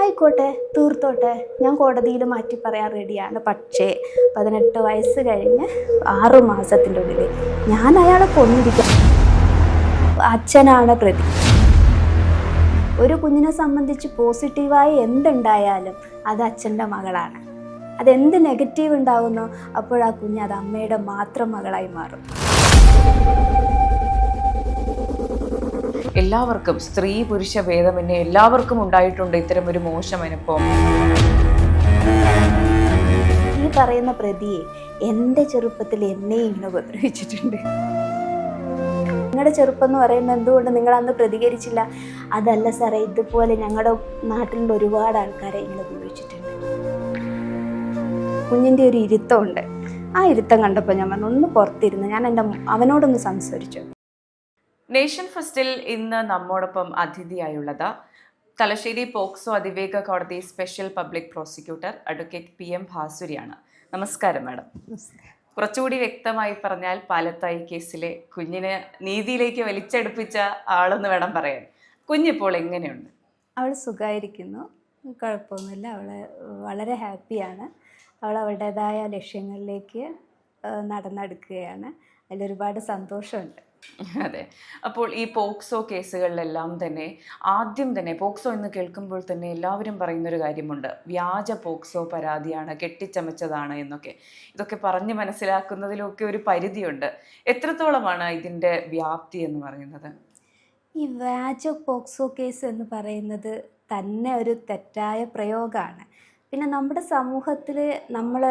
ആയിക്കോട്ടെ തീർത്തോട്ടെ. ഞാൻ കോടതിയിൽ മാറ്റി പറയാൻ റെഡിയാണ്. പക്ഷേ പതിനെട്ട് വയസ്സ് കഴിഞ്ഞ് ആറ് മാസത്തിന്റെ ഉള്ളിൽ ഞാൻ അയാളെ കൊന്നിരിക്കും അച്ഛനാണ് പ്രതി ഒരു കുഞ്ഞിനെ സംബന്ധിച്ച് പോസിറ്റീവായി എന്തുണ്ടായാലും അത് അച്ഛന്റെ മകളാണ്. അതെന്ത് നെഗറ്റീവ് ഉണ്ടാകുന്നോ അപ്പോഴാ കുഞ്ഞ് അത് അമ്മയുടെ മാത്രം മകളായി മാറും. എല്ലാവർക്കും സ്ത്രീ പുരുഷ ഭേദമന്യേ എല്ലാവർക്കും ഉണ്ടായിട്ടുണ്ട്. ഇത്തരം ഒരു മോശം അനുഭവം. ഈ പറയുന്ന പ്രതിയെ എന്റെ ചെറുപ്പത്തിൽ എന്നെ ഇങ്ങനെ ഉപദ്രവിച്ചിട്ടുണ്ട്. നിങ്ങളുടെ ചെറുപ്പം എന്ന് പറയുന്നത് എന്തുകൊണ്ട് നിങ്ങൾ അന്ന് പ്രതികരിച്ചില്ല? അതല്ല സാറേ ഇതുപോലെ ഞങ്ങളുടെ നാട്ടിലുള്ള ഒരുപാട് ആൾക്കാരെ ഇങ്ങനെ ഉപയോഗിച്ചിട്ടുണ്ട് കുഞ്ഞിന്റെ ഒരു ഇരുത്തമുണ്ട്. ആ ഇരുത്തം കണ്ടപ്പോൾ ഞാൻ പറഞ്ഞു ഒന്ന് പുറത്തിരുന്ന്. ഞാൻ എന്റെ അവനോടൊന്ന് സംസാരിച്ചു. നേഷൻ ഫസ്റ്റിൽ ഇന്ന് നമ്മോടൊപ്പം അതിഥിയായുള്ളത് തലശ്ശേരി പോക്സോ അതിവേഗ കോടതി special public prosecutor advocate P M ഭാസുരിയാണ്. നമസ്കാരം മാഡം. കുറച്ചുകൂടി വ്യക്തമായി പറഞ്ഞാൽ പാലത്തായി കേസിലെ കുഞ്ഞിനെ നീതിയിലേക്ക് വലിച്ചെടുപ്പിച്ച ആളെന്ന് വേണം പറയാൻ. കുഞ്ഞിപ്പോൾ എങ്ങനെയുണ്ട്? അവൾ സുഖമായിരിക്കുന്നു കുഴപ്പമൊന്നുമില്ല. അവൾ വളരെ ഹാപ്പിയാണ്. അവൾ അവളുടേതായ ലക്ഷ്യങ്ങളിലേക്ക് നടന്നെടുക്കുകയാണ്. അതിലൊരുപാട് സന്തോഷമുണ്ട്. അതെ. അപ്പോൾ ഈ പോക്സോ കേസുകളിലെല്ലാം തന്നെ ആദ്യം തന്നെ പോക്സോ എന്ന് കേൾക്കുമ്പോൾ തന്നെ എല്ലാവരും പറയുന്നൊരു കാര്യമുണ്ട്. വ്യാജ പോക്സോ പരാതിയാണ് കെട്ടിച്ചമച്ചതാണ് എന്നൊക്കെ. ഇതൊക്കെ പറഞ്ഞ് മനസ്സിലാക്കുന്നതിലൊക്കെ ഒരു പരിധിയുണ്ട്. എത്രത്തോളമാണ് ഇതിന്റെ വ്യാപ്തി എന്ന് പറയുന്നത്? ഈ വ്യാജ പോക്സോ കേസ് എന്ന് പറയുന്നത് തന്നെ ഒരു തെറ്റായ പ്രയോഗമാണ്. പിന്നെ നമ്മുടെ സമൂഹത്തിൽ നമ്മൾ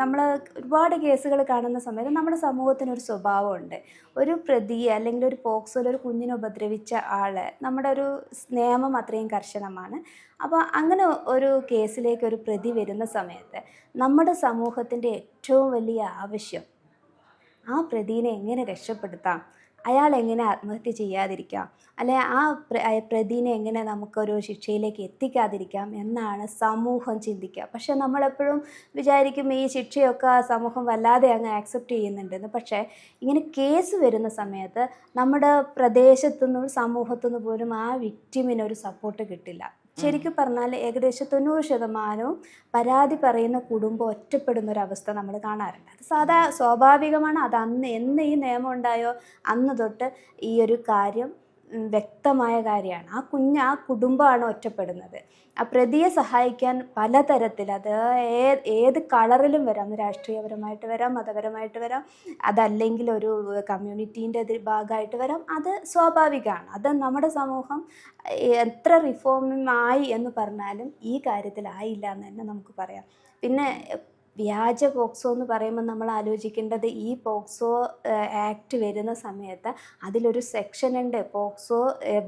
നമ്മൾ ഒരുപാട് കേസുകൾ കാണുന്ന സമയത്ത് നമ്മുടെ സമൂഹത്തിനൊരു സ്വഭാവമുണ്ട്. ഒരു പ്രതിയെ അല്ലെങ്കിൽ ഒരു പോക്സോയിൽ ഒരു കുഞ്ഞിനെ ഉപദ്രവിച്ച ആൾ നമ്മുടെ ഒരു നിയമം അത്രയും കർശനമാണ്. അപ്പോൾ അങ്ങനെ ഒരു കേസിലേക്ക് ഒരു പ്രതി വരുന്ന സമയത്ത് നമ്മുടെ സമൂഹത്തിന്റെ ഏറ്റവും വലിയ ആവശ്യം ആ പ്രതിനെ എങ്ങനെ രക്ഷപ്പെടുത്താം? അയാൾ എങ്ങനെ ആത്മഹത്യ ചെയ്യാതിരിക്കാം? അല്ലെ ആ പ്ര- പ്രതിനെ എങ്ങനെ നമുക്കൊരു ശിക്ഷയിലേക്ക് എത്തിക്കാതിരിക്കാം എന്നാണ് സമൂഹം ചിന്തിക്കുക. പക്ഷേ നമ്മളെപ്പോഴും വിചാരിക്കും ഈ ശിക്ഷയൊക്കെ സമൂഹം വല്ലാതെ അങ്ങ് ആക്സെപ്റ്റ് ചെയ്യുന്നുണ്ടെന്ന്. പക്ഷേ ഇങ്ങനെ കേസ് വരുന്ന സമയത്ത് നമ്മുടെ പ്രദേശത്തുനിന്നും സമൂഹത്തുനിന്ന് പോലും ആ വിക്റ്റിമിന് ഒരു സപ്പോർട്ട് കിട്ടില്ല. ശരിക്കും പറഞ്ഞാൽ ഏകദേശം തൊണ്ണൂറ് ശതമാനവും പരാതി പറയുന്ന കുടുംബം ഒറ്റപ്പെടുന്ന ഒരു അവസ്ഥ നമ്മൾ കാണാറുണ്ട്. അത് സാധാ സ്വാഭാവികമാണ്. അത് അന്ന് എന്ന് ഈ നിയമം ഉണ്ടായോ? അന്ന് തൊട്ട് ഈ ഒരു കാര്യം വ്യക്തമായ കാര്യമാണ്. ആ കുഞ്ഞ് ആ കുടുംബമാണ് ഒറ്റപ്പെടുന്നത്. ആ പ്രതിയെ സഹായിക്കാൻ പലതരത്തിൽ അത് ഏ- ഏത് കളറിലും വരാം. രാഷ്ട്രീയപരമായിട്ട് വരാം മതപരമായിട്ട് വരാം അതല്ലെങ്കിൽ ഒരു കമ്മ്യൂണിറ്റീന്റെ ഭാഗമായിട്ട് വരാം. അത് സ്വാഭാവികമാണ്. അത് നമ്മുടെ സമൂഹം എത്ര റിഫോമായി എന്ന് പറഞ്ഞാലും ഈ കാര്യത്തിൽ ആയില്ല എന്ന് തന്നെ നമുക്ക് പറയാം. പിന്നെ വ്യാജ പോക്സോ എന്ന് പറയുമ്പോൾ നമ്മൾ ആലോചിക്കേണ്ടത് ഈ പോക്സോ ആക്ട് വരുന്ന സമയത്ത് അതിലൊരു സെക്ഷൻ ഉണ്ട്. പോക്സോ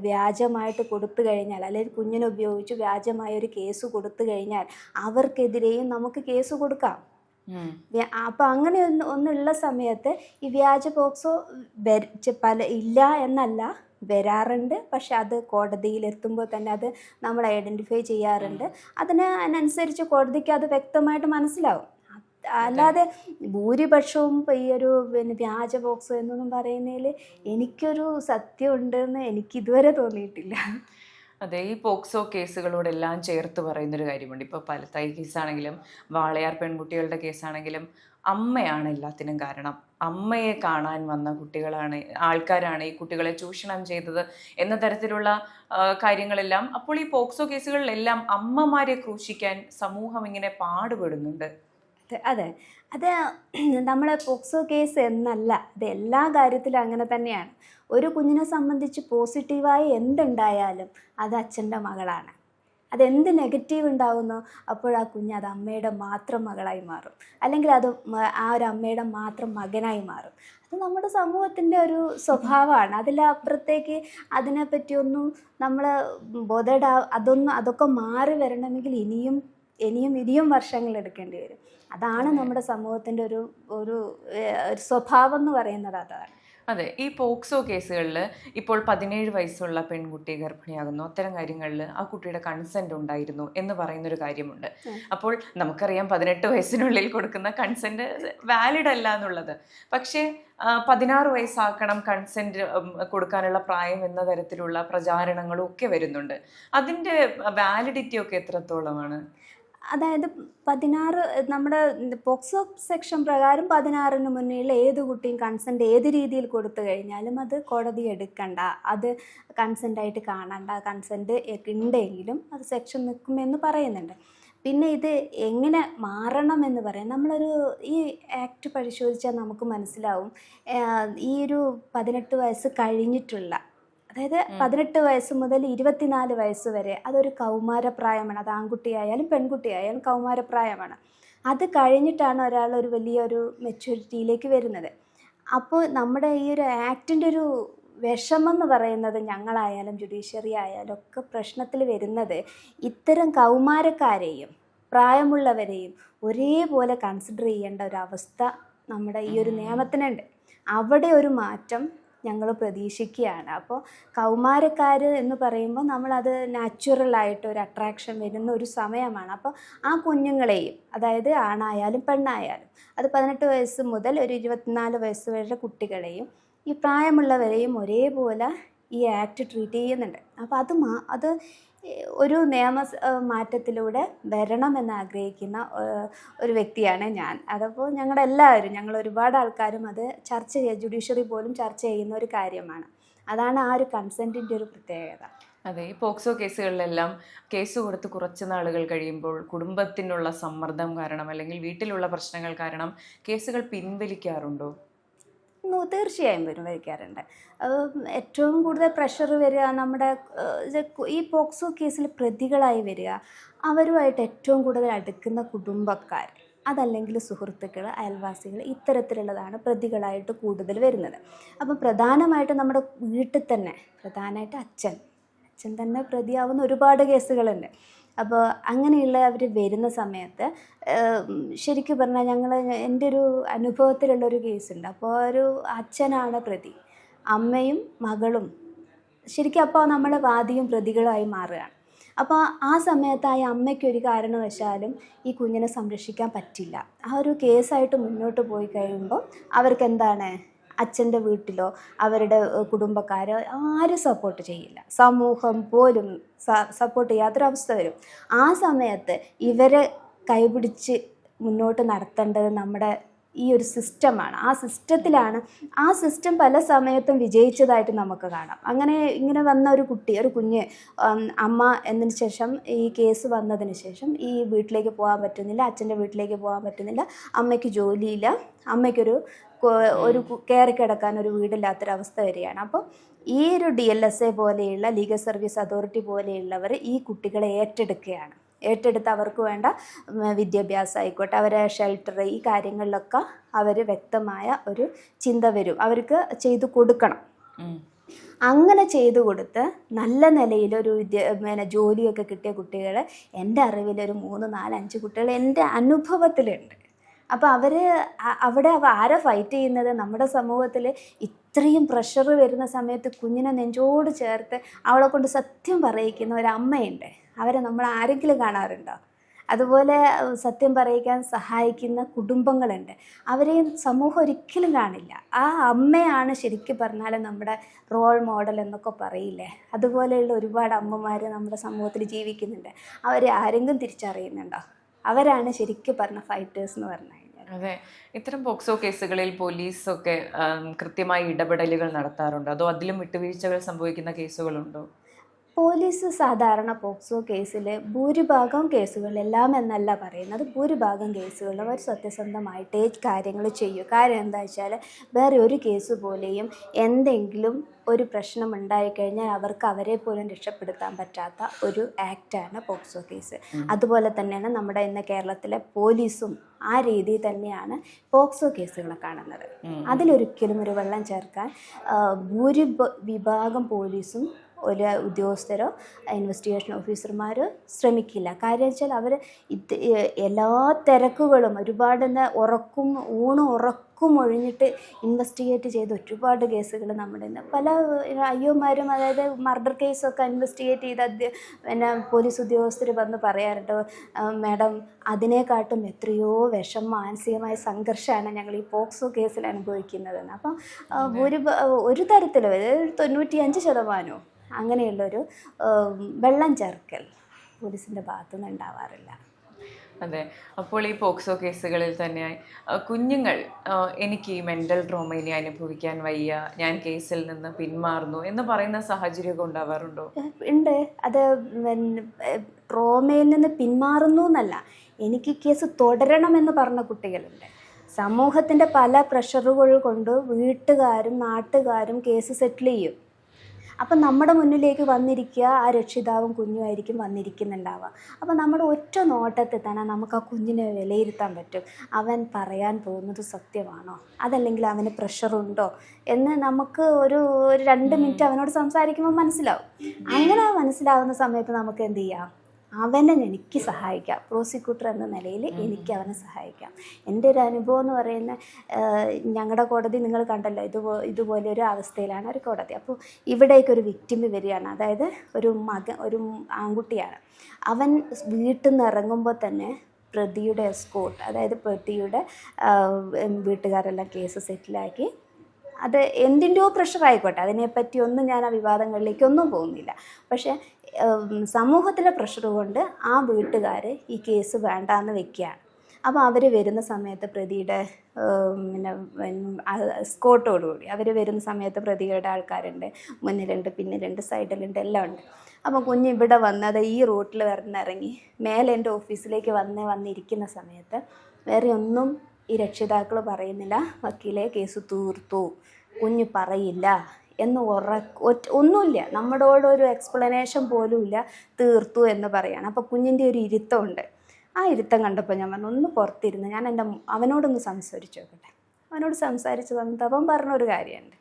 വ്യാജമായിട്ട് കൊടുത്തു കഴിഞ്ഞാൽ അല്ലെങ്കിൽ കുഞ്ഞിനെ ഉപയോഗിച്ച് വ്യാജമായ ഒരു കേസ് കൊടുത്തു കഴിഞ്ഞാൽ അവർക്കെതിരെയും നമുക്ക് കേസ് കൊടുക്കാം. ഉം. വ്യ- അപ്പൊ അങ്ങനെ ഒന്ന് ഒന്നുള്ള സമയത്ത് ഈ വ്യാജ പോക്സോ പല ഇല്ല എന്നല്ല വരാറുണ്ട്. പക്ഷെ അത് കോടതിയിൽ എത്തുമ്പോൾ തന്നെ അത് നമ്മൾ ഐഡന്റിഫൈ ചെയ്യാറുണ്ട്. അതിന് അതിനനുസരിച്ച് കോടതിക്ക് അത് വ്യക്തമായിട്ട് മനസ്സിലാവും. അല്ലാതെ ഭൂരിപക്ഷവും ഈ ഒരു പിന്നെ വ്യാജ പോക്സോ എന്നൊന്നും പറയുന്നതിൽ എനിക്കൊരു സത്യം ഉണ്ടെന്ന് എനിക്ക് ഇതുവരെ തോന്നിയിട്ടില്ല. അതെ ഈ പോക്സോ കേസുകളോടെല്ലാം ചേർത്ത് പറയുന്നൊരു കാര്യമുണ്ട്. ഇപ്പോൾ പലത്തായി കേസാണെങ്കിലും വാളയാർ പെൺകുട്ടികളുടെ കേസാണെങ്കിലും അമ്മയാണ് എല്ലാത്തിനും കാരണം. അമ്മയെ കാണാൻ വന്ന കുട്ടികളാണ് ആൾക്കാരാണ് ഈ കുട്ടികളെ ചൂഷണം ചെയ്തത് എന്ന തരത്തിലുള്ള കാര്യങ്ങളെല്ലാം അപ്പോൾ ഈ പോക്സോ കേസുകളിലെല്ലാം അമ്മമാരെ ക്രൂശിക്കാൻ സമൂഹം ഇങ്ങനെ പാടുപെടുന്നുണ്ട്. അതെ, അതെ നമ്മൾ പോക്സോ കേസ് എന്നല്ല ഇത് എല്ലാ കാര്യത്തിലും അങ്ങനെ തന്നെയാണ്. ഒരു കുഞ്ഞിനെ സംബന്ധിച്ച് പോസിറ്റീവായി എന്തുണ്ടായാലും അത് അച്ഛന്റെ മകളാണ്. അതെന്ത് നെഗറ്റീവ് ഉണ്ടാകുന്നോ അപ്പോൾ ആ കുഞ്ഞ് അത് അമ്മയുടെ മാത്രം മകളായി മാറും. അല്ലെങ്കിൽ അത് ആ ഒരു അമ്മയുടെ മാത്രം മകനായി മാറും. അത് നമ്മുടെ സമൂഹത്തിന്റെ ഒരു സ്വഭാവമാണ്. അതിലപ്പുറത്തേക്ക് അതിനെപ്പറ്റിയൊന്നും നമ്മൾ ബോധേഡ് അതൊന്നും അതൊക്കെ മാറി വരണമെങ്കിൽ ഇനിയും ഇനിയും ഇനിയും വർഷങ്ങൾ എടുക്കേണ്ടി വരും. അതാണ് നമ്മുടെ സമൂഹത്തിന്റെ ഒരു ഒരു സ്വഭാവം എന്ന് പറയുന്നത് അതാണ് അതെ ഈ പോക്സോ കേസുകളിൽ ഇപ്പോൾ പതിനേഴ് വയസ്സുള്ള പെൺകുട്ടി ഗർഭിണിയാകുന്നു. അത്തരം കാര്യങ്ങളിൽ ആ കുട്ടിയുടെ കൺസെന്റ് ഉണ്ടായിരുന്നു എന്ന് പറയുന്നൊരു കാര്യമുണ്ട്. അപ്പോൾ നമുക്കറിയാം പതിനെട്ട് വയസ്സിനുള്ളിൽ കൊടുക്കുന്ന കൺസെന്റ് വാലിഡ് അല്ല എന്നുള്ളത്. പക്ഷേ പതിനാറ് വയസ്സാക്കണം കൺസെന്റ് കൊടുക്കാനുള്ള പ്രായം എന്ന തരത്തിലുള്ള പ്രചാരണങ്ങളും ഒക്കെ വരുന്നുണ്ട്. അതിന്റെ വാലിഡിറ്റി ഒക്കെ എത്രത്തോളമാണ്? അതായത് പതിനാറ് നമ്മുടെ പോക്സോ സെക്ഷൻ പ്രകാരം പതിനാറിന് മുന്നിലുള്ള ഏത് കുട്ടിയും കൺസെന്റ് ഏത് രീതിയിൽ കൊടുത്തു കഴിഞ്ഞാലും അത് കോടതി എടുക്കണ്ട. അത് കൺസെന്റായിട്ട് കാണണ്ട. കൺസെന്റ് ഉണ്ടെങ്കിലും അത് സെക്ഷൻ നിൽക്കുമെന്ന് പറയുന്നുണ്ട്. പിന്നെ ഇത് എങ്ങനെ മാറണമെന്ന് പറയാം. നമ്മളൊരു ഈ ആക്ട് പരിശോധിച്ചാൽ നമുക്ക് മനസ്സിലാവും. ഈ ഒരു പതിനെട്ട് വയസ്സ് കഴിഞ്ഞിട്ടുള്ള അതായത് പതിനെട്ട് വയസ്സ് മുതൽ ഇരുപത്തിനാല് വയസ്സ് വരെ അതൊരു കൗമാരപ്രായമാണ്. അത് ആൺകുട്ടിയായാലും പെൺകുട്ടിയായാലും കൗമാരപ്രായമാണ്. അത് കഴിഞ്ഞിട്ടാണ് ഒരാൾ ഒരു വലിയൊരു മെച്യൂരിറ്റിയിലേക്ക് വരുന്നത്. അപ്പോൾ നമ്മുടെ ഈ ഒരു ആക്ടിന്റെ ഒരു വിഷമം എന്ന് പറയുന്നത് ഞങ്ങളായാലും ജുഡീഷ്യറി ആയാലും ഒക്കെ പ്രശ്നത്തിൽ വരുന്നത് ഇത്തരം കൗമാരക്കാരെയും പ്രായമുള്ളവരെയും ഒരേപോലെ കൺസിഡർ ചെയ്യേണ്ട ഒരു അവസ്ഥ നമ്മുടെ ഈ ഒരു നിയമത്തിനുണ്ട്. അവിടെ ഒരു മാറ്റം ഞങ്ങൾ പ്രതീക്ഷിക്കുകയാണ്. അപ്പോൾ കൗമാരക്കാർ എന്ന് പറയുമ്പോൾ നമ്മളത് നാച്ചുറലായിട്ട് ഒരു അട്രാക്ഷൻ വരുന്ന ഒരു സമയമാണ്. അപ്പോൾ ആ കുഞ്ഞുങ്ങളെയും അതായത് ആണായാലും പെണ്ണായാലും അത് പതിനെട്ട് വയസ്സ് മുതൽ ഒരു ഇരുപത്തിനാല് വയസ്സ് വരെ കുട്ടികളെയും ഈ പ്രായമുള്ളവരെയും ഒരേപോലെ ഈ ആക്ട് ട്രീറ്റ് ചെയ്യുന്നുണ്ട്. അപ്പോൾ അത് മാ അത് ഒരു നിയമ മാറ്റത്തിലൂടെ വരണമെന്ന് ആഗ്രഹിക്കുന്ന ഒരു വ്യക്തിയാണ് ഞാൻ. അതപ്പോൾ ഞങ്ങളുടെ എല്ലാവരും ഞങ്ങൾ ഒരുപാട് ആൾക്കാരും അത് ചർച്ച ചെയ്യുക ജുഡീഷ്യറി പോലും ചർച്ച ചെയ്യുന്ന ഒരു കാര്യമാണ്. അതാണ് ആ ഒരു കൺസെന്റിന്റെ ഒരു പ്രത്യേകത. അതെ ഈ പോക്സോ കേസുകളിലെല്ലാം കേസ് കൊടുത്ത് കുറച്ച് നാളുകൾ കഴിയുമ്പോൾ കുടുംബത്തിനുള്ള സമ്മർദ്ദം കാരണം അല്ലെങ്കിൽ വീട്ടിലുള്ള പ്രശ്നങ്ങൾ കാരണം കേസുകൾ പിൻവലിക്കാറുണ്ടോ? തീർച്ചയായും വരും വരയ്ക്കാറുണ്ട്. ഏറ്റവും കൂടുതൽ പ്രഷർ വരിക നമ്മുടെ ഈ പോക്സോ കേസിൽ പ്രതികളായി വരിക അവരുമായിട്ട് ഏറ്റവും കൂടുതൽ അടുക്കുന്ന കുടുംബക്കാർ അതല്ലെങ്കിൽ സുഹൃത്തുക്കൾ അയൽവാസികൾ ഇത്തരത്തിലുള്ളതാണ് പ്രതികളായിട്ട് കൂടുതൽ വരുന്നത്. അപ്പം പ്രധാനമായിട്ട് നമ്മുടെ വീട്ടിൽ തന്നെ പ്രധാനമായിട്ട് അച്ഛൻ അച്ഛൻ തന്നെ പ്രതിയാവുന്ന ഒരുപാട് കേസുകളുണ്ട്. അപ്പോൾ അങ്ങനെയുള്ള അവർ വരുന്ന സമയത്ത് ശരിക്കും പറഞ്ഞാൽ ഞങ്ങൾ എന്റെ ഒരു അനുഭവത്തിലുള്ളൊരു കേസുണ്ട്. അപ്പോൾ ഒരു അച്ഛനാണ് പ്രതി. അമ്മയും മകളും ശരിക്കും അപ്പോൾ നമ്മൾ വാദിയും പ്രതികളായി മാറുകയാണ്. അപ്പോൾ ആ സമയത്ത് ആ അമ്മയ്ക്ക് ഒരു കാരണവശാലും ഈ കുഞ്ഞിനെ സംരക്ഷിക്കാൻ പറ്റില്ല. ആ ഒരു കേസായിട്ട് മുന്നോട്ട് പോയി കഴിയുമ്പോൾ അവർക്ക് എന്താണ് അച്ഛന്റെ വീട്ടിലോ അവരുടെ കുടുംബക്കാരോ ആരും സപ്പോർട്ട് ചെയ്യില്ല. സമൂഹം പോലും സപ്പോർട്ട് ചെയ്യാത്തൊരവസ്ഥ വരും. ആ സമയത്ത് ഇവരെ കൈപിടിച്ച് മുന്നോട്ട് നടത്തേണ്ടത് നമ്മുടെ ഈ ഒരു സിസ്റ്റമാണ്. ആ സിസ്റ്റത്തിലാണ് ആ സിസ്റ്റം പല സമയത്തും വിജയിച്ചതായിട്ട് നമുക്ക് കാണാം. അങ്ങനെ ഇങ്ങനെ വന്ന ഒരു കുട്ടി ഒരു കുഞ്ഞ് അമ്മ എന്നതിന് ശേഷം ഈ കേസ് വന്നതിന് ശേഷം ഈ വീട്ടിലേക്ക് പോകാൻ പറ്റുന്നില്ല അച്ഛന്റെ വീട്ടിലേക്ക് പോകാൻ പറ്റുന്നില്ല അമ്മയ്ക്ക് ജോലിയില്ല അമ്മയ്ക്കൊരു ഒരു കയറി കിടക്കാൻ ഒരു വീടില്ലാത്തൊരവസ്ഥ വരികയാണ്. അപ്പോൾ ഈ ഒരു ഡി എൽ എസ് എ പോലെയുള്ള ലീഗൽ സർവീസ് അതോറിറ്റി പോലെയുള്ളവർ ഈ കുട്ടികളെ ഏറ്റെടുക്കുകയാണ്. ഏറ്റെടുത്ത് അവർക്ക് വേണ്ട വിദ്യാഭ്യാസം ആയിക്കോട്ടെ അവരെ ഷെൽട്ടർ ഈ കാര്യങ്ങളിലൊക്കെ അവർ വ്യക്തമായ ഒരു ചിന്ത വരും. അവർക്ക് ചെയ്തു കൊടുക്കണം. അങ്ങനെ ചെയ്തു കൊടുത്ത് നല്ല നിലയിൽ ഒരു വിദ്യ പിന്നെ ജോലിയൊക്കെ കിട്ടിയ കുട്ടികൾ എന്റെ അറിവിൽ ഒരു മൂന്ന് നാല് അഞ്ച് കുട്ടികൾ എന്റെ അനുഭവത്തിലുണ്ട്. അപ്പോൾ അവർ അവിടെ അവ ആരാ ഫൈറ്റ് ചെയ്യുന്നത്? നമ്മുടെ സമൂഹത്തിൽ ഇത്രയും പ്രഷർ വരുന്ന സമയത്ത് കുഞ്ഞിനെ നെഞ്ചോട് ചേർത്ത് അവളെ കൊണ്ട് സത്യം പറയിക്കുന്ന ഒരു അമ്മയുണ്ട്. അവരെ നമ്മൾ ആരെങ്കിലും കാണാറുണ്ടോ? അതുപോലെ സത്യം പറയിക്കാൻ സഹായിക്കുന്ന കുടുംബങ്ങളുണ്ട്. അവരെയും സമൂഹം ഒരിക്കലും കാണില്ല. ആ അമ്മയാണ് ശരിക്കും പറഞ്ഞാൽ നമ്മുടെ റോൾ മോഡൽ എന്നൊക്കെ പറയില്ലേ? അതുപോലെയുള്ള ഒരുപാട് അമ്മമാർ നമ്മുടെ സമൂഹത്തിൽ ജീവിക്കുന്നുണ്ട്. അവരെ ആരെങ്കിലും തിരിച്ചറിയുന്നുണ്ടോ? അവരാണ് ശരിക്കും പറഞ്ഞ ഫൈറ്റേഴ്സ് എന്ന് പറഞ്ഞു അതെ. ഇത്തരം പോക്സോ കേസുകളിൽ പോലീസൊക്കെ കൃത്യമായി ഇടപെടലുകൾ നടത്താറുണ്ട്? അതോ അതിലും വിട്ടുവീഴ്ചകൾ സംഭവിക്കുന്ന കേസുകളുണ്ടോ? പോലീസ് സാധാരണ പോക്സോ കേസിൽ ഭൂരിഭാഗം കേസുകളെല്ലാം എന്നല്ല പറയുന്നത്. ഭൂരിഭാഗം കേസുകളിൽ അവർ സത്യസന്ധമായിട്ടേ കാര്യങ്ങൾ ചെയ്യൂ. കാര്യം എന്താ വെച്ചാൽ വേറെ ഒരു കേസ് പോലെയും എന്തെങ്കിലും ഒരു പ്രശ്നം ഉണ്ടായിക്കഴിഞ്ഞാൽ അവർക്ക് അവരെ പോലും രക്ഷപ്പെടുത്താൻ പറ്റാത്ത ഒരു ആക്റ്റാണ് പോക്സോ കേസ്. അതുപോലെ തന്നെയാണ് നമ്മുടെ ഇന്ന് കേരളത്തിലെ പോലീസും ആ രീതിയിൽ തന്നെയാണ് പോക്സോ കേസുകളെ കാണുന്നത്. അതിലൊരിക്കലും ഒരു വെള്ളം ചേർക്കാൻ ഭൂരിഭ വിഭാഗം പോലീസും ഒരു ഉദ്യോഗസ്ഥരോ ഇൻവെസ്റ്റിഗേഷൻ ഓഫീസർമാരോ ശ്രമിക്കില്ല. കാര്യം വെച്ചാൽ അവർ ഇത് എല്ലാ തിരക്കുകളും ഒരുപാട് എന്താ ഉറക്കും ഊണും ഉറക്കും ഒഴിഞ്ഞിട്ട് ഇൻവെസ്റ്റിഗേറ്റ് ചെയ്ത ഒരുപാട് കേസുകൾ നമ്മുടെ ഇന്ന് പല അയ്യോമാരും അതായത് മർഡർ കേസൊക്കെ ഇൻവെസ്റ്റിഗേറ്റ് ചെയ്ത് അധ്യ പിന്നെ പോലീസ് ഉദ്യോഗസ്ഥർ വന്ന് പറയാറുണ്ട് മാഡം അതിനെക്കാട്ടും എത്രയോ വിഷം മാനസികമായ സംഘർഷമാണ് ഞങ്ങൾ ഈ പോക്സോ കേസിൽ അനുഭവിക്കുന്നതെന്ന്. അപ്പം ഒരു ഒരു തരത്തിലും അതായത് തൊണ്ണൂറ്റിയഞ്ച് ശതമാനവും അങ്ങനെയുള്ളൊരു വെള്ളം ചേർക്കൽ പോലീസിന്റെ ഭാഗത്തുനിന്ന് ഉണ്ടാവാറില്ല. അതെ. അപ്പോൾ ഈ പോക്സോ കേസുകളിൽ തന്നെ കുഞ്ഞുങ്ങൾ എനിക്ക് ഈ മെന്റൽ ട്രോമ ഇനി അനുഭവിക്കാൻ വയ്യ ഞാൻ കേസിൽ നിന്ന് പിന്മാറുന്നു എന്ന് പറയുന്ന സാഹചര്യമൊക്കെ ഉണ്ടാവാറുണ്ടോ? ഉണ്ട്. അത് ട്രോമയിൽ നിന്ന് പിന്മാറുന്നു എന്നല്ല. എനിക്ക് കേസ് തുടരണമെന്ന് പറഞ്ഞ കുട്ടികളുണ്ട്. സമൂഹത്തിന്റെ പല പ്രഷറുകൾ കൊണ്ട് വീട്ടുകാരും നാട്ടുകാരും കേസ് സെറ്റിൽ ചെയ്യും. അപ്പം നമ്മുടെ മുന്നിലേക്ക് വന്നിരിക്കുക ആ രക്ഷിതാവും കുഞ്ഞുമായിരിക്കും വന്നിരിക്കുന്നുണ്ടാവുക. അപ്പം നമ്മുടെ ഒറ്റ നോട്ടത്തിൽ തന്നെ നമുക്ക് ആ കുഞ്ഞിനെ വിലയിരുത്താൻ പറ്റും. അവൻ പറയാൻ പോകുന്നത് സത്യമാണോ? അതല്ലെങ്കിൽ അവന് പ്രഷറുണ്ടോ എന്ന് നമുക്ക് ഒരു ഒരു രണ്ട് മിനിറ്റ് അവനോട് സംസാരിക്കുമ്പോൾ മനസ്സിലാവും. അങ്ങനെ മനസ്സിലാവുന്ന സമയത്ത് നമുക്ക് എന്ത് ചെയ്യാം? അവനെ എനിക്ക് സഹായിക്കാം. പ്രോസിക്യൂട്ടർ എന്ന നിലയിൽ എനിക്ക് അവനെ സഹായിക്കാം. എന്റെ ഒരു അനുഭവം എന്ന് പറയുന്ന ഞങ്ങളുടെ കോടതി നിങ്ങൾ കണ്ടല്ലോ ഇതുപോ ഇതുപോലെ ഒരു അവസ്ഥയിലാണ് ഒരു കോടതി. അപ്പോൾ ഇവിടേക്ക് ഒരു വിക്ടിമ് വരികയാണ്. അതായത് ഒരു മകൻ ഒരു ആൺകുട്ടിയാണ്. അവൻ വീട്ടിൽ നിന്ന് ഇറങ്ങുമ്പോൾ തന്നെ പ്രതിയുടെ എസ്കോട്ട് അതായത് പ്രതിയുടെ വീട്ടുകാരെല്ലാം കേസ് സെറ്റിലാക്കി അത് എന്തിന്റെയോ പ്രഷർ ആയിക്കോട്ടെ. അതിനെപ്പറ്റി ഒന്നും ഞാൻ ആ വിവാദങ്ങളിലേക്കൊന്നും പോകുന്നില്ല. പക്ഷേ സമൂഹത്തിലെ പ്രഷർ കൊണ്ട് ആ വീട്ടുകാർ ഈ കേസ് വേണ്ടാന്ന് വെക്കുകയാണ് അപ്പോൾ അവർ വരുന്ന സമയത്ത് പ്രതിയുടെ പിന്നെ സ്കോട്ടോടുകൂടി അവർ വരുന്ന സമയത്ത് പ്രതിയുടെ ആൾക്കാരുണ്ട്. മുന്നിലുണ്ട് പിന്നിലുണ്ട് സൈഡിലുണ്ട് എല്ലാം ഉണ്ട്. അപ്പോൾ കുഞ്ഞ് ഇവിടെ വന്നത് ഈ റൂട്ടിൽ വരുന്നിറങ്ങി മേലെ എന്റെ ഓഫീസിലേക്ക് വന്ന് വന്നിരിക്കുന്ന സമയത്ത് വേറെ ഒന്നും ഈ രക്ഷിതാക്കൾ പറയുന്നില്ല. വക്കീലെ കേസ് തീർത്തു. കുഞ്ഞ് പറയില്ല. എന്ന് ഉറ ഒന്നുമില്ല. നമ്മളോട് ഒരു എക്സ്പ്ലനേഷൻ പോലും ഇല്ല തീർത്തു എന്ന് പറയാണ്. അപ്പോൾ കുഞ്ഞിന്റെ ഒരു ഇരുത്തമുണ്ട്. ആ ഇരുത്തം കണ്ടപ്പോൾ ഞാൻ പറഞ്ഞു ഒന്ന് പുറത്തിരുന്ന്. ഞാൻ എന്റെ അവനോടൊന്ന് സംസാരിച്ചു നോക്കട്ടെ. അവനോട് സംസാരിച്ച് വന്നിട്ട് അവൻ പറഞ്ഞൊരു കാര്യമുണ്ട്.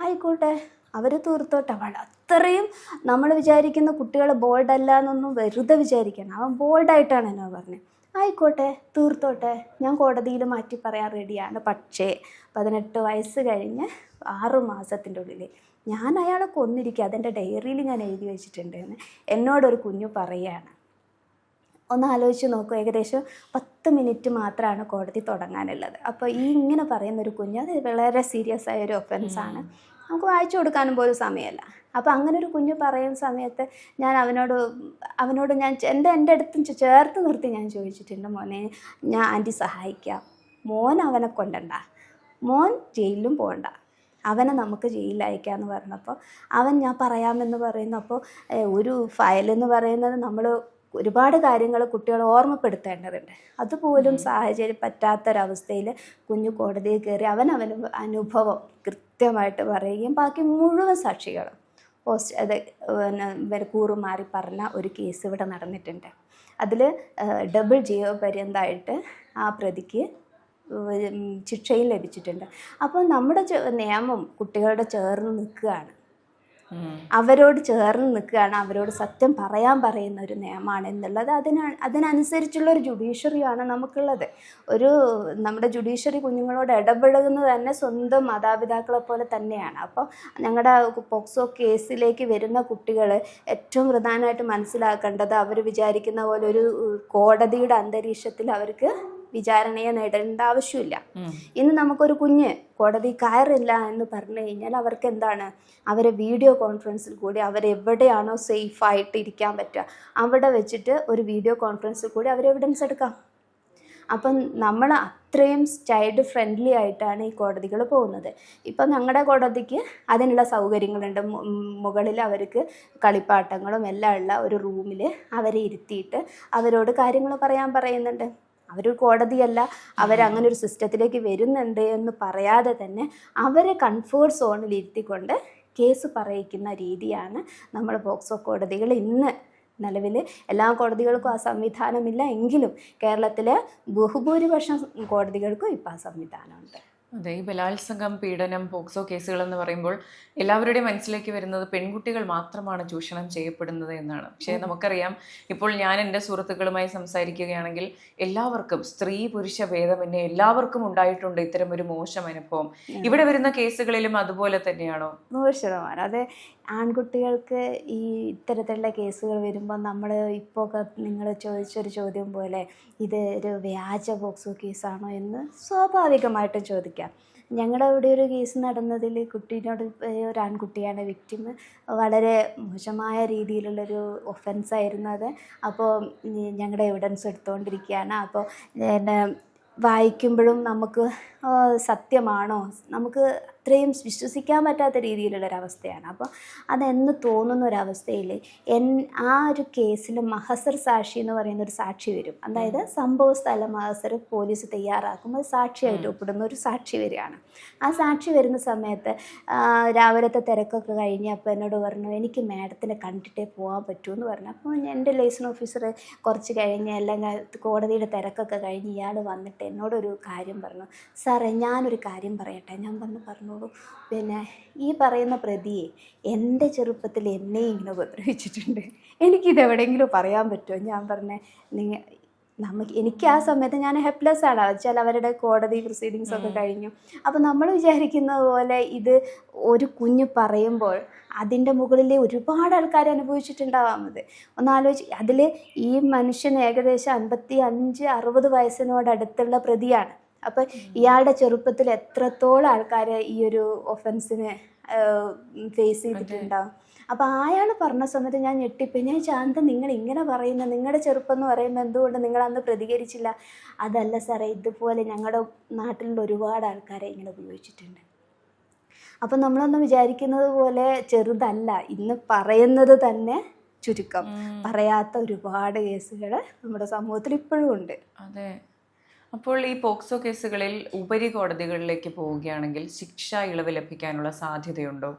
ആയിക്കോട്ടെ അവർ തീർത്തോട്ടെ. അവൾ അത്രയും നമ്മൾ വിചാരിക്കുന്ന കുട്ടികൾ ബോൾഡല്ല എന്നൊന്നും വെറുതെ വിചാരിക്കണം അവൻ ബോൾഡായിട്ടാണ് എന്നോ പറഞ്ഞത് ആയിക്കോട്ടെ തീർത്തോട്ടെ. ഞാൻ കോടതിയിൽ മാറ്റി പറയാൻ റെഡിയാണ് പക്ഷേ പതിനെട്ട് വയസ്സ് കഴിഞ്ഞ് ആറു മാസത്തിന്റെ ഉള്ളിൽ ഞാൻ അയാളെ കൊന്നിരിക്കുക. അതെന്റെ ഡയറിയിൽ ഞാൻ എഴുതി വെച്ചിട്ടുണ്ട് എന്ന് എന്നോടൊരു കുഞ്ഞു പറയുകയാണ്. ഒന്ന് ആലോചിച്ച് നോക്കൂ ഏകദേശം പത്ത് മിനിറ്റ് മാത്രമാണ് കോടതി തുടങ്ങാനുള്ളത്. അപ്പോൾ ഈ ഇങ്ങനെ പറയുന്ന ഒരു കുഞ്ഞ് അത് വളരെ സീരിയസ് ആയ ഒരു ഒഫൻസാണ് നമുക്ക് വായിച്ചു കൊടുക്കാനും പോലും സമയമല്ല. അപ്പോൾ അങ്ങനെ ഒരു കുഞ്ഞ് പറയുന്ന സമയത്ത് ഞാൻ അവനോട് അവനോട് ഞാൻ എന്റെ എന്റെ അടുത്തും ചേർത്ത് നിർത്തി ഞാൻ ചോദിച്ചിട്ടുണ്ട് മോനെ ഞാൻ ആന്റി സഹായിക്കാം. മോൻ അവനെ കൊണ്ടണ്ട മോൻ ജയിലിലും പോകണ്ട. അവനെ നമുക്ക് ജയിലിൽ അയക്കാമെന്ന് പറഞ്ഞപ്പോൾ അവൻ ഞാൻ പറയാമെന്ന് പറയുന്നപ്പോൾ ഒരു ഫയലെന്ന് പറയുന്നത് നമ്മൾ ഒരുപാട് കാര്യങ്ങൾ കുട്ടികളെ ഓർമ്മപ്പെടുത്തേണ്ടതുണ്ട്. അതുപോലും സാഹചര്യം പറ്റാത്തൊരവസ്ഥയിൽ കുഞ്ഞു കോടതിയിൽ കയറി അവൻ അവന് അനുഭവം കൃത്യമായിട്ട് പറയുകയും ബാക്കി മുഴുവൻ സാക്ഷികളും പോസ്റ്റ് അത് പിന്നെ കൂറുമാറി പറഞ്ഞ ഒരു കേസ് ഇവിടെ നടന്നിട്ടുണ്ട്. അതിൽ ഡബിൾ ജീവപര്യന്തമായിട്ട് ആ പ്രതിക്ക് ശിക്ഷയും ലഭിച്ചിട്ടുണ്ട്. അപ്പോൾ നമ്മുടെ നിയമം കുട്ടികളുടെ ചേർന്ന് നിൽക്കുകയാണ്. അവരോട് ചേർന്ന് നിൽക്കുകയാണ്. അവരോട് സത്യം പറയാൻ പറയുന്ന ഒരു നിയമമാണ് എന്നുള്ളത് അതിന അതിനനുസരിച്ചുള്ള ഒരു ജുഡീഷ്യറിയാണ് നമുക്കുള്ളത്. ഒരു നമ്മുടെ ജുഡീഷ്യറി കുഞ്ഞുങ്ങളോട് ഇടപെടുന്നത് തന്നെ സ്വന്തം മാതാപിതാക്കളെ പോലെ തന്നെയാണ്. അപ്പോൾ ഞങ്ങളുടെ പോക്സോ കേസിലേക്ക് വരുന്ന കുട്ടികൾ ഏറ്റവും പ്രധാനമായിട്ട് മനസ്സിലാക്കേണ്ടത് അവർ വിചാരിക്കുന്ന പോലെ ഒരു കോടതിയുടെ അന്തരീക്ഷത്തിൽ അവർക്ക് വിചാരണയെ നേടേണ്ട ആവശ്യമില്ല. ഇന്ന് നമുക്കൊരു കുഞ്ഞ് കോടതി കയറില്ല എന്ന് പറഞ്ഞു കഴിഞ്ഞാൽ അവർക്ക് എന്താണ്? അവരെ വീഡിയോ കോൺഫറൻസിൽ കൂടി അവരെവിടെയാണോ സേഫായിട്ട് ഇരിക്കാൻ പറ്റുക. അവിടെ വെച്ചിട്ട് ഒരു വീഡിയോ കോൺഫറൻസിൽ കൂടി അവർ എവിഡൻസ് എടുക്കാം. അപ്പം നമ്മൾ അത്രയും ചൈൽഡ് ഫ്രണ്ട്ലി ആയിട്ടാണ് ഈ കോടതികൾ പോകുന്നത്. ഇപ്പം ഞങ്ങളുടെ കോടതിക്ക് അതിനുള്ള സൗകര്യങ്ങളുണ്ട്. മുകളിൽ അവർക്ക് കളിപ്പാട്ടങ്ങളും എല്ലാം ഉള്ള ഒരു റൂമിൽ അവരെ ഇരുത്തിയിട്ട് അവരോട് കാര്യങ്ങൾ പറയാൻ പറയുന്നുണ്ട്. അവരൊരു കോടതിയല്ല അവരങ്ങനെ ഒരു സിസ്റ്റത്തിലേക്ക് വരുന്നുണ്ട് എന്ന് പറയാതെ തന്നെ അവരെ കംഫേർട്ട് സോണിൽ ഇരുത്തിക്കൊണ്ട് കേസ് പറയിക്കുന്ന രീതിയാണ് നമ്മൾ പോക്സോ കോടതികൾ ഇന്ന് നിലവിൽ എല്ലാ കോടതികൾക്കും ആ സംവിധാനമില്ല എങ്കിലും കേരളത്തിലെ ബഹുഭൂരിപക്ഷം കോടതികൾക്കും ഇപ്പോൾ ആ സംവിധാനമുണ്ട്. അതെ ഈ ബലാത്സംഗം പീഡനം പോക്സോ കേസുകൾ എന്ന് പറയുമ്പോൾ എല്ലാവരുടെയും മനസ്സിലേക്ക് വരുന്നത് പെൺകുട്ടികൾ മാത്രമാണ് ചൂഷണം ചെയ്യപ്പെടുന്നത് എന്നാണ്. പക്ഷേ നമുക്കറിയാം ഇപ്പോൾ ഞാൻ എന്റെ സുഹൃത്തുക്കളുമായി സംസാരിക്കുകയാണെങ്കിൽ എല്ലാവർക്കും സ്ത്രീ പുരുഷ ഭേദമന്യേ എല്ലാവർക്കും ഉണ്ടായിട്ടുണ്ട് ഇത്തരം ഒരു മോശം അനുഭവം. ഇവിടെ വരുന്ന കേസുകളിലും അതുപോലെ തന്നെയാണോ? നൂറ് ശതമാനം. അതെ ആൺകുട്ടികൾക്ക് ഈ ഇത്തരത്തിലുള്ള കേസുകൾ വരുമ്പോൾ നമ്മൾ ഇപ്പോൾ നിങ്ങൾ ചോദിച്ചൊരു ചോദ്യം പോലെ ഇത് ഒരു വ്യാജ പോക്സോ കേസാണോ എന്ന് സ്വാഭാവികമായിട്ടും ചോദിക്കാം. ഞങ്ങളുടെ അവിടെ ഒരു കേസ് നടന്നതിൽ കുട്ടീനോട് ഒരു ആൺകുട്ടിയാണ് വിക്ടിം വളരെ മോശമായ രീതിയിലുള്ളൊരു ഒഫൻസ് ആയിരുന്നു അത്. അപ്പോൾ ഞങ്ങളുടെ എവിഡൻസ് എടുത്തുകൊണ്ടിരിക്കുകയാണ് അപ്പോൾ പിന്നെ വായിക്കുമ്പോഴും നമുക്ക് സത്യമാണോ? നമുക്ക് അത്രയും വിശ്വസിക്കാൻ പറ്റാത്ത രീതിയിലുള്ളൊരവസ്ഥയാണ്. അപ്പോൾ അതെന്ന് തോന്നുന്ന ഒരവസ്ഥയിൽ എൻ ആ ഒരു കേസിൽ മഹസർ സാക്ഷി എന്ന് പറയുന്ന ഒരു സാക്ഷി വരും. അതായത് സംഭവ സ്ഥല മഹസർ പോലീസ് തയ്യാറാക്കുമ്പോൾ സാക്ഷിയായിട്ട് ഒപ്പിടുന്ന ഒരു സാക്ഷി വരികയാണ്. ആ സാക്ഷി വരുന്ന സമയത്ത് രാവിലത്തെ തിരക്കൊക്കെ കഴിഞ്ഞ് അപ്പോൾ എന്നോട് പറഞ്ഞു എനിക്ക് മാഡത്തിനെ കണ്ടിട്ടേ പോകാൻ പറ്റൂ എന്ന് പറഞ്ഞു അപ്പോൾ എന്റെ ലൈസൺ ഓഫീസർ കുറച്ച് കഴിഞ്ഞ് എല്ലാം കോടതിയുടെ തിരക്കൊക്കെ കഴിഞ്ഞ് ഇയാൾ വന്നിട്ട് എന്നോടൊരു കാര്യം പറഞ്ഞു. സാറേ ഞാനൊരു കാര്യം പറയട്ടെ. ഞാൻ പറഞ്ഞു പറഞ്ഞോളൂ. പിന്നെ ഈ പറയുന്ന പ്രതിയെ എന്റെ ചെറുപ്പത്തിൽ എന്നെ ഇങ്ങനെ ഉപദ്രവിച്ചിട്ടുണ്ട്. എനിക്കിത് എവിടെയെങ്കിലും പറയാൻ പറ്റുമോ? ഞാൻ പറഞ്ഞേ നിങ്ങൾ നമുക്ക് എനിക്ക് ആ സമയത്ത് ഞാൻ ഹെൽപ്ലെസ് ആണ്. വെച്ചാൽ അവരുടെ കോടതി പ്രൊസീഡിങ്സ് ഒക്കെ കഴിഞ്ഞു. അപ്പോൾ നമ്മൾ വിചാരിക്കുന്നത് പോലെ ഇത് ഒരു കുഞ്ഞ് പറയുമ്പോൾ അതിന്റെ മുകളിൽ ഒരുപാട് ആൾക്കാർ അനുഭവിച്ചിട്ടുണ്ടാവാം അത്. ഒന്ന് ആലോചിച്ച് അതിൽ ഈ മനുഷ്യൻ ഏകദേശം അൻപത്തി അഞ്ച് അറുപത് വയസ്സിനോടടുത്തുള്ള പ്രതിയാണ്. അപ്പോൾ ഇയാളുടെ ചെറുപ്പത്തിൽ എത്രത്തോളം ആൾക്കാർ ഈ ഒരു ഒഫൻസിനെ ഫേസ് ചെയ്തിട്ടുണ്ടാവും അപ്പോൾ അയാൾ പറഞ്ഞ സമയത്ത് ഞാൻ ഞെട്ടിപ്പോയി. ഞാൻ ശാന്ത നിങ്ങൾ ഇങ്ങനെ പറയുന്ന? നിങ്ങളുടെ ചെറുപ്പം എന്ന് പറയുമ്പോൾ എന്തുകൊണ്ട് നിങ്ങൾ അന്ന് പ്രതികരിച്ചില്ല? അതല്ല സാറേ ഇതുപോലെ ഞങ്ങളുടെ നാട്ടിലുള്ള ഒരുപാട് ആൾക്കാരെ ഇങ്ങനെ ഉപയോഗിച്ചിട്ടുണ്ട്. അപ്പം നമ്മളൊന്നും വിചാരിക്കുന്നത് പോലെ ചെറുതല്ല. ഇന്ന് പറയുന്നത് തന്നെ ചുരുക്കം. പറയാത്ത ഒരുപാട് കേസുകൾ നമ്മുടെ സമൂഹത്തിൽ ഇപ്പോഴും ഉണ്ട്. അതെ. അപ്പോൾ ഈ പോക്സോ കേസുകളിൽ ഉപരി കോടതികളിലേക്ക് പോവുകയാണെങ്കിൽ ശിക്ഷ ഇളവ് ലഭിക്കാനുള്ള സാധ്യതയുണ്ടോ?